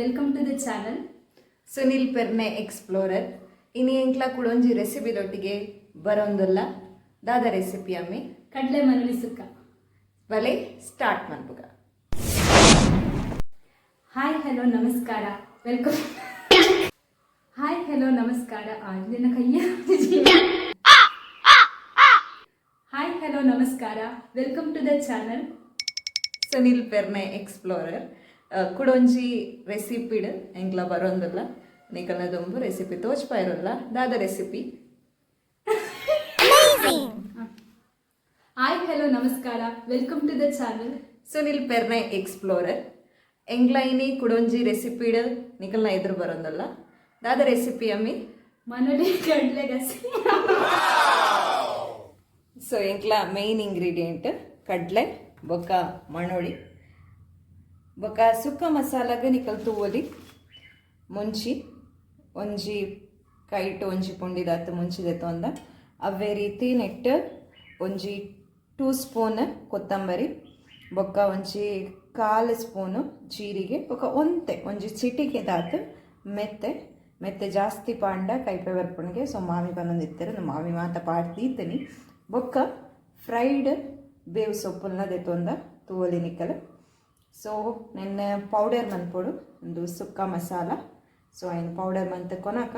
Welcome to the channel Sunil Perne explorer ಇನ್ನು ಎಂಕ್ಲ ಕುಳೊಂಜಿ ರೆಸಿಪಿದೊಟ್ಟಿಗೆ ಬರೋಂದಲ್ಲ. ದಾದ ರೆಸಿಪಿ ಅಮ್ಮಿ. ಕಡಲೆ ಮರಳಿ ಸುಕ್ಕ. ಬಲೆ ಸ್ಟಾರ್ಟ್ ಮಾಡ್ಬೋಗ. ಹಾಯ್ ಹಲೋ ನಮಸ್ಕಾರ. ವೆಲ್ಕಮ್ ಹಾಯ್ ಹಲೋ ನಮಸ್ಕಾರ. ಆಂಜನ ಕೈಯ ಹಾಯ್ ಹಲೋ ನಮಸ್ಕಾರ. Welcome to the channel Sunil Perne explorer ಕುಡೊಂಜಿ ರೆಸಿಪಿಡ್ ಎಂಕ್ಲ ಬರೋಂದಲ್ಲ ನಿಕಲ್ನ ದುಂಬು ರೆಸಿಪಿ ತೋಚ್ಪಾ ಇರೋಲ್ಲ ದಾದ ರೆಸಿಪಿ ಹಾಯ್ ಹಲೋ ನಮಸ್ಕಾರ. Welcome to the channel Sunil Perne explorer ಎಂಗ್ಲ ಇನಿ ಕುಡೊಂಜಿ ರೆಸಿಪಿಡ್ ನಿಕಲ್ನ ಎದುರು ಬರೋಂದಲ್ಲ. ದಾದ ರೆಸಿಪಿ ಅಮ್ಮಿ ಮನೋಡಿ ಕಡಲೆ ಗಸಿ. ಸೊ ಎಂಕ್ಲ ಮೇನ್ ಇಂಗ್ರೀಡಿಯೆಂಟ್ ಕಡ್ಲೆ ಬೊಕ್ಕ ಮಣೊಳಿ ಬೊಕ್ಕ ಸುಕ್ಕ ಮಸಾಲಾಗ ನಿಕಲ್ ತೂವಲಿ, ಮುಂಚಿ ಒಂಜಿ ಕೈಟ್ ಒಂಜಿ ಪುಂಡಿದಾತು ಮುಂಚಿದೆ ತೊಂದ ಅವೇ ರೀತಿ ನೆಟ್ ಒಂಜಿ ಟೂ ಸ್ಪೂನ್ ಕೊತ್ತಂಬರಿ ಬೊಕ್ಕ ಒಂಜಿ ಕಾಲು ಸ್ಪೂನ್ ಜೀರಿಗೆ ಬೊಕ್ಕ ಒಂತೆ, ಒಂಜಿ ಚಿಟಿಕೆ ದಾತು ಮೆತ್ತೆ. ಮೆತ್ತೆ ಜಾಸ್ತಿ ಪಾಂಡ ಕೈಪೆ ಬರ್ಪುಣಿಗೆ, ಸೊ ಮಾವಿ ನಮ್ಮ ಮಾವಿ ಮಾತ ಪಾಡ್ತೀತೀನಿ ಬೊಕ್ಕ ಫ್ರೈಡ್ ಬೇವು ಸೊಪ್ಪುಲ್ನ ದೆತ್ತೊಂದ ತೂವಲಿ ನಿಕ್ಕಲು ಸೊ ನೆನ್ನೆ ಪೌಡರ್ ಮನ್ಪೊಡು ಒಂದು ಸುಕ್ಕ ಮಸಾಲ. ಸೊ ಆಯ್ನ ಪೌಡರ್ ಮಂತ್ ಕೊನಕ.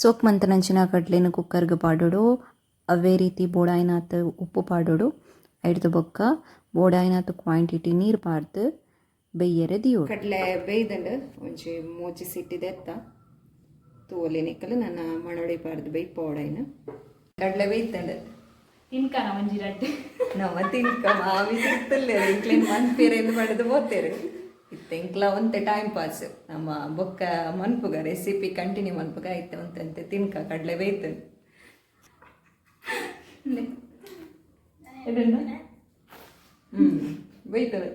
ಸೋಕ್ ಮಂತ್ ನಂಚಿನ ಕಡ್ಲೆನ ಕುಕ್ಕರ್ಗೆ ಪಾಡೋಡು. ಅವೇ ರೀತಿ ಬೋಡಾಯ್ನಾಥ ಉಪ್ಪು ಪಾಡೋಡು. ಐಡ್ದು ಬೊಕ್ಕ. ಬೋಡಾಯ್ನಾಥ ಕ್ವಾಂಟಿಟಿ ನೀರು ಪಾರ್ದು ಬೇಯ್ಯರೆ ದಿಯೋ ಕಡಲೆ ಬೇಯ್ದಂಡು ಒಂಚೆ ಮೋಚಿ ಸಿಟ್ಟಿದೆ ಅತ್ತ. ತೋಲೆ ನಿಕ್ಕಲು ನನ್ನ ಮಣೊಳಿ ಪಾರ್ದು ಬೇಯ್ ಪೌಡಾಯ್ನ ಕಡಲೆ ಬೇಯ್ತಂಡು. ತಿನ್ಕನ ಮಂಜಿ ರಡ್ಡೆ ನಮ್ಮ ತಿನ್ಕ ಮಾವಿ ಸಿಕ್ತಲ್ಲ ಇಂಕ್ಲೇನ್ ಮನ್ಪೇರೆಂದು ಮಾಡಿದು ಬೋತೇರು ಇತ್ತೆಂಕ್ಲ ಒಂತೆ ಟೈಮ್ ಪಾಸ್ ನಮ್ಮ ಬೊಕ್ಕ ಮನ್ಪುಗ ರೆಸಿಪಿ ಕಂಟಿನ್ಯೂ ಮನ್ಪುಗ ಆಯ್ತು ಅಂತಂತೆ ತಿನ್ಕ ಕಡಲೆ ಇದನ್ನು ಹ್ಞೂ ಬೇಯ್ತದೆ.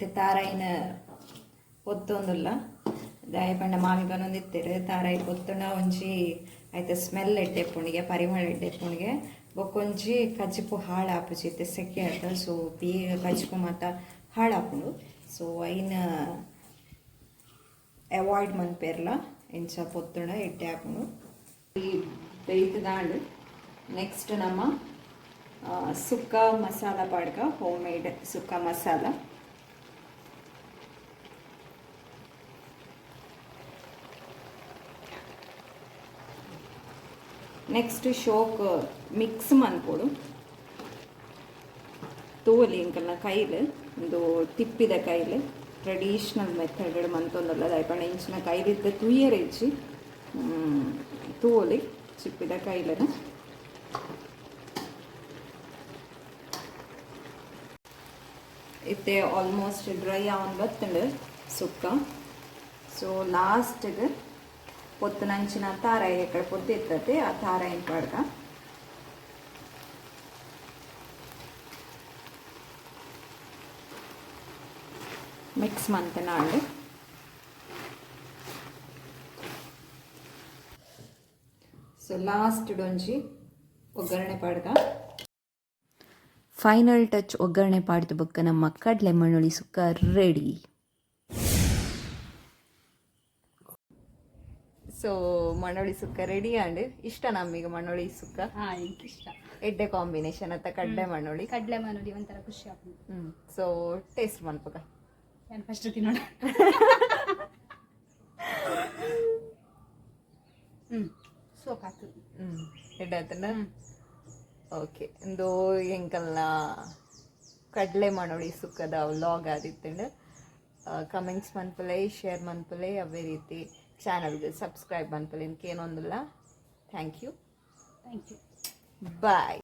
ಇತ್ತೆ, ತಾರಾಯಿನ ಪೊತ್ತೊಂದುಲ್ಲ ದಾಯ ಪಂಡ ಮಾವಿ ಬನ್ನೊಂದಿತ್ತೇರು ತಾರಾಯಿ ಪೊತ್ತುಣ ಒಂಜಿ ಐತೆ ಸ್ಮೆಲ್ ಎಡ್ಡೆಪ್ಪುಣಿಗೆ ಪರಿಮಳ ಎಡ್ಡೆಪ್ಪುಣಿಗೆ ಬೊಕ್ಕೊಂಜಿ ಕಜ್ಜಿಪು ಹಾಳಾಪುಜಿ ಇತ್ತೆ, ಸೆಕೆ ಆತ ಸೊ ಪೀ ಕಜ್ಜಿಪು ಮಾತ ಹಾಳಾಪುಂಡು. ಸೊ ಐನ ಅವಾಯ್ಡ್ ಮನ್ಪೇರ್ಲ. ಇಂಚ ಪೊತ್ತುಣ ಎಡ್ಡೆ ಹಾಕೊಂಡು ಈ ಬೇಯ್ತದಾಂಡು ನೆಕ್ಸ್ಟ್ ನಮ್ಮ ಸುಕ್ಕ ಮಸಾಲ ಪಾಡ್ಕ ಹೋಮ್ ಮೇಡ್ ಸುಕ್ಕ ಮಸಾಲ. ನೆಕ್ಸ್ಟ್ ಶೋಕ್ ಮಿಕ್ಸ್ ಮನ್ಪೊಡು ತೋಲಿ ಇಂಕಲ್ನ ಕೈಲು ಒಂದು ತಿಪ್ಪಿದ ಕೈಲು ಟ್ರೆಡಿಷ್ನಲ್ ಮೆಥಡ್ ಮಂತೊಂದಲ್ಲ ದಯಪಂಡ ಇಂಚಿನ ಕೈಲಿದ್ದ ತುಯ್ಯರೆ ಇಚ್ಚಿ ತೋಲಿ ಚಿಪ್ಪಿದ ಕೈಲನ ಇತ್ತೆ ಆಲ್ಮೋಸ್ಟ್ ಡ್ರೈ ಆನ್ ಬತ್ತಂಡು ಸುಕ್ಕ ಸೊ ಲಾಸ್ಟ್ಗೆ పొత్తునంచిన తారాయి ఎక్కడ పొత్తు ఎత్తే ఆ తారాయిని పాడగా ಮಿಕ್ಸ್ ಮಂತನಾಡು ಸೊ ಲಾಸ್ಟ್ ಡೊಂಜಿ ಒಗ್ಗರಣೆ ಪಾಡ್ಗ ಫೈನಲ್ ಟಚ್ ಒಗ್ಗರಣೆ ಪಾಡ್ದು ಬೊಕ್ಕ ನಮ್ಮ ಕಡ್ಲೆ ಮಣ್ಣುಳಿ ಸುಕ್ಕ ರೆಡಿ ಸೊ ಮಣ್ಣೊಳಿ ಸುಕ್ಕ ರೆಡಿ ಆಂಡ್ ಇಷ್ಟ ನಮಗೆ ಮಣ್ಣೊಳಿ ಸುಕ್ಕ ಇಷ್ಟ. ಎಡ್ಡೆ ಕಾಂಬಿನೇಷನ್ ಅಂತ ಕಡಲೆ ಮಣ್ಣೊಳಿ ಕಡಲೆ ಮಣ್ಣೊಳಿ ಒಂಥರ ಖುಷಿ ಆಗ್ತದೆ. ಹ್ಞೂ ಸೊ ಟೇಸ್ಟ್ ಮಾಡ್ಬೇಕ. ನಾನು ಫಸ್ಟ್ ತಿನ್ನೋಣ? ಹ್ಞೂ ಸೋಪ್ ಹಾಕ್ತೀನಿ ಎಡ್ಡೆ ಓಕೆ ಇಂದು ಎಂಕಲ್ನ ಕಡಲೆ ಮನೋಳಿ ಸುಕ್ಕದ ಲಾಗ್ ಆದಿತ್ತಂಡ ಕಮೆಂಟ್ಸ್ ಮನ್ಪಲೆ ಶೇರ್ ಮನ್ಪಲೆ ಅವೇ ರೀತಿ. ಚಾನಲ್ಗೆ ಸಬ್ಸ್ಕ್ರೈಬ್ ಮನ್ಪಲೆ ಏನೊಂದಿಲ್ಲ thank you thank you bye